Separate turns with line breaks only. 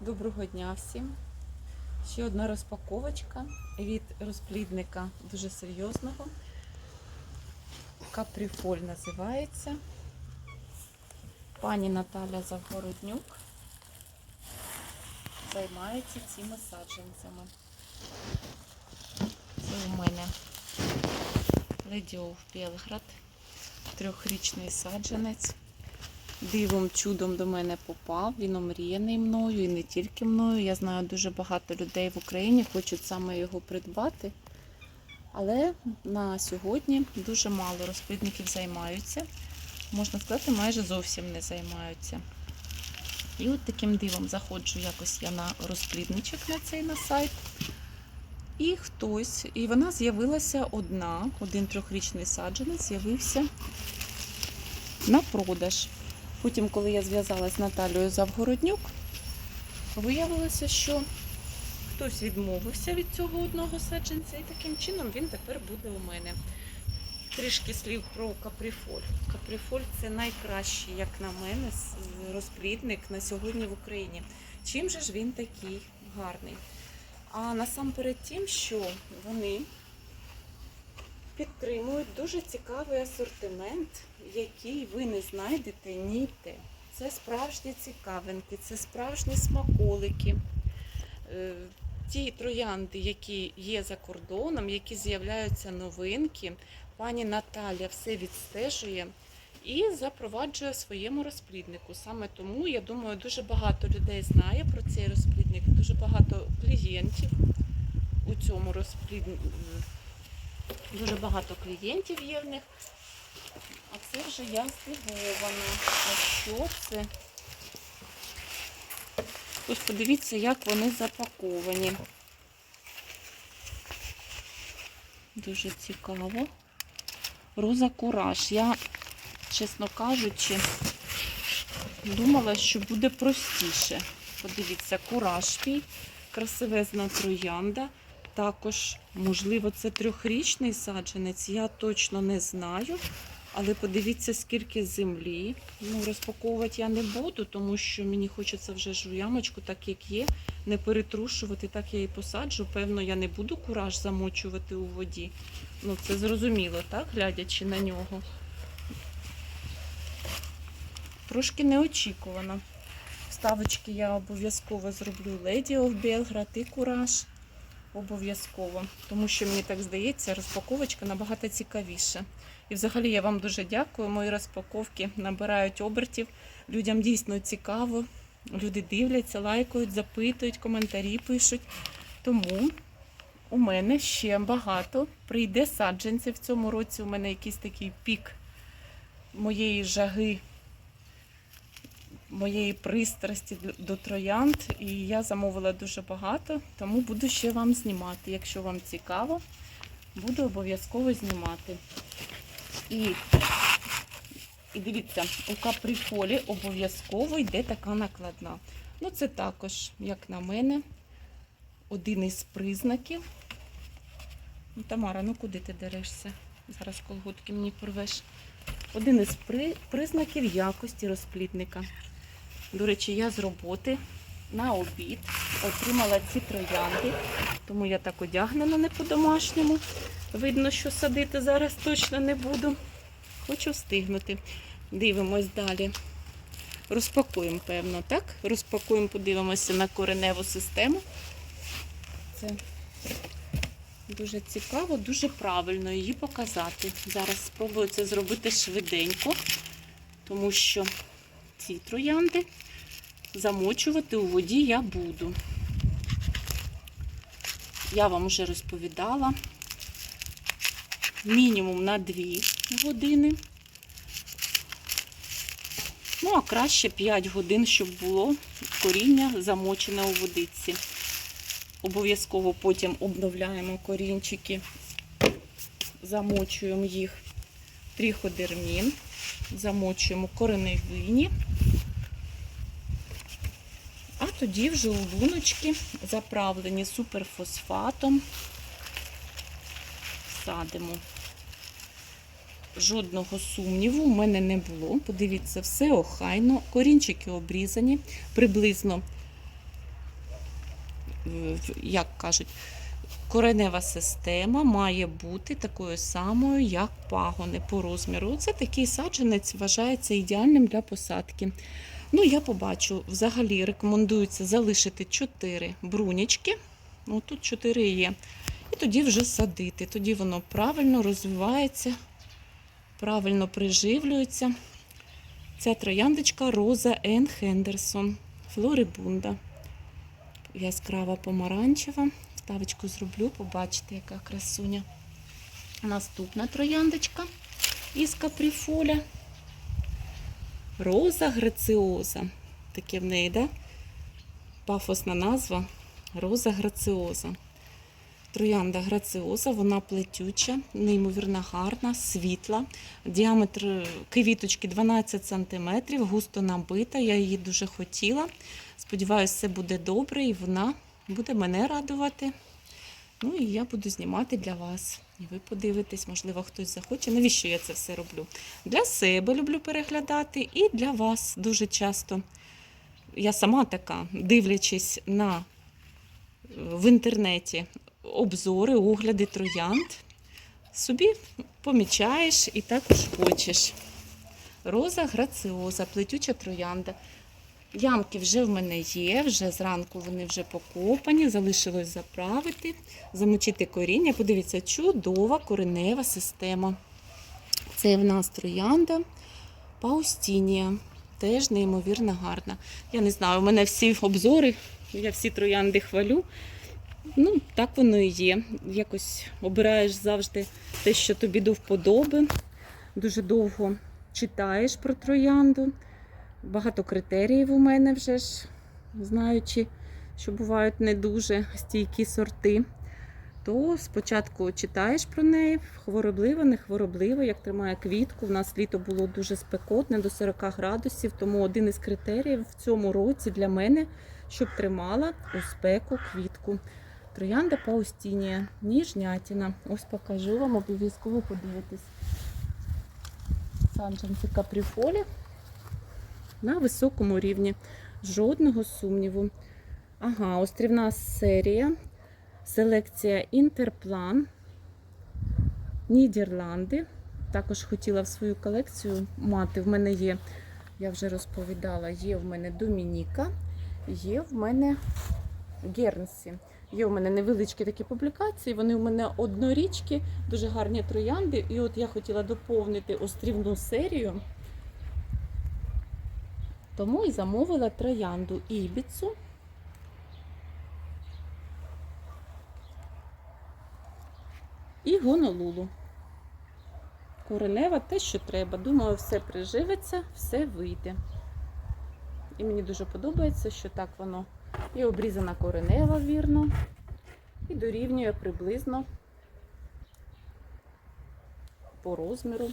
Доброго дня всім. Ще одна розпаковочка від розплідника дуже серйозного. Капріфоль називається. Пані Наталя Завгороднюк займається цими саджанцями. Це у мене Ледіов Белград, трьохрічний саджанець дивом чудом до мене попав. Він омріяний мною і не тільки мною. Я знаю, дуже багато людей в Україні хочуть саме його придбати. Але на сьогодні дуже мало розплідників займаються. Можна сказати, майже зовсім не займаються. І от таким дивом заходжу якось я на розплідничок на цей на сайт. І хтось, і вона з'явилася одна, один трьохрічний саджанець з'явився на продаж. Потім, коли я зв'язалась з Наталією Завгороднюк, виявилося, що хтось відмовився від цього одного саджанця, і таким чином він тепер буде у мене. Трішки слів про капріфоль. Капріфоль це найкращий, як на мене, розплідник на сьогодні в Україні. Чим же ж він такий гарний? А насамперед тим, що вони підтримують дуже цікавий асортимент, який ви не знайдете ніде. Це справжні цікавинки, це справжні смаколики. Е, Ті троянди, які є за кордоном, які з'являються новинки, пані Наталя все відстежує і запроваджує в своєму розпліднику. Саме тому, я думаю, дуже багато людей знає про цей розплідник, дуже багато клієнтів у цьому розпліднику. Дуже багато клієнтів є в них. А це вже я здивована. А що це? Ось подивіться, як вони запаковані. Дуже цікаво. Роза Кураж. Я, чесно кажучи, думала, що буде простіше. Подивіться, кураж мій, красивезна троянда. Також, можливо, це трьохрічний саджанець, я точно не знаю. Але подивіться, скільки землі. Ну, розпаковувати я не буду, тому що мені хочеться вже ж ямочку, так як є, не перетрушувати, так я і посаджу. Певно, я не буду кураж замочувати у воді. Ну, це зрозуміло, так, глядячи на нього. Трошки неочікувано. Вставочки я обов'язково зроблю Lady of Belgrad і кураж. Обов'язково. Тому що мені так здається, розпаковочка набагато цікавіша. І взагалі я вам дуже дякую. Мої розпаковки набирають обертів. Людям дійсно цікаво. Люди дивляться, лайкають, запитують, коментарі пишуть. Тому у мене ще багато прийде саджанців. В цьому році у мене якийсь такий пік моєї жаги, моєї пристрасті до- троянд. І я замовила дуже багато, тому буду ще вам знімати. Якщо вам цікаво, буду обов'язково знімати. І, і дивіться, у каприфолі обов'язково йде така накладна. Ну, це також, як на мене, один із признаків. Ну, Тамара, ну куди ти дерешся? Зараз колготки мені порвеш. Один із при... признаків якості розплідника. До речі, я з роботи на обід отримала ці троянди, тому я так одягнена не по-домашньому. Видно, що садити зараз точно не буду. Хочу встигнути. Дивимось далі. Розпакуємо, певно, так? Розпакуємо, подивимося на кореневу систему. Це дуже цікаво, дуже правильно її показати. Зараз спробую це зробити швиденько, тому що ці троянди замочувати у воді я буду. Я вам вже розповідала мінімум на 2 години. Ну, а краще 5 годин, щоб було коріння замочене у водиці. Обов'язково потім обновляємо корінчики, замочуємо їх тріходермін, замочуємо кореневині. А тоді вже у луночки заправлені суперфосфатом. Садимо. Жодного сумніву в мене не було. Подивіться, все охайно, корінчики обрізані, приблизно е, як кажуть, коренева система має бути такою самою, як пагони по розміру. Це такий саджанець вважається ідеальним для посадки. Ну, я побачу, взагалі рекомендується залишити 4 брунячки. Ну, тут 4 є. І тоді вже садити. Тоді воно правильно розвивається, правильно приживлюється. Ця трояндочка Роза Ен Хендерсон, Флорибунда. Яскрава помаранчева. Ставочку зроблю, побачите, яка красуня. Наступна трояндочка із капріфоля. Роза граціоза. Таке в неї, да? Пафосна назва Роза граціоза. Троянда граціоза, вона плетюча, неймовірно гарна, світла. Діаметр квіточки 12 см, густо набита. Я її дуже хотіла. Сподіваюся, все буде добре і вона буде мене радувати. Ну і я буду знімати для вас. І ви подивитесь, можливо, хтось захоче. Навіщо я це все роблю? Для себе люблю переглядати і для вас дуже часто. Я сама така, дивлячись на в інтернеті обзори, огляди троянд, собі помічаєш і також хочеш. Роза граціоза, плетюча троянда. Ямки вже в мене є, вже зранку вони вже покопані, залишилось заправити, замочити коріння. Подивіться, чудова коренева система. Це в нас троянда Паустінія. Теж неймовірно гарна. Я не знаю, у мене всі обзори, я всі троянди хвалю. Ну, так воно і є. Якось обираєш завжди те, що тобі до вподоби. Дуже довго читаєш про троянду. Багато критеріїв у мене вже ж, знаючи, що бувають не дуже стійкі сорти. То спочатку читаєш про неї, хвороблива, не хвороблива, як тримає квітку. У нас літо було дуже спекотне до 40 градусів, тому один із критеріїв в цьому році для мене, щоб тримала у спеку квітку. Троянда Паустінія, ніжнятіна. Ось покажу вам, обов'язково подивитись. Саджанці капріфолі на високому рівні. Жодного сумніву. Ага, острівна серія. Селекція Інтерплан. Нідерланди. Також хотіла в свою колекцію мати. В мене є, я вже розповідала, є в мене Домініка, є в мене Гернсі. Є у мене невеличкі такі публікації, вони у мене однорічки, дуже гарні троянди. І от я хотіла доповнити острівну серію. Тому і замовила троянду ібіцу. І гонолулу. Коренева те, що треба. Думаю, все приживеться, все вийде. І мені дуже подобається, що так воно і обрізана коренева вірно, і дорівнює приблизно по розміру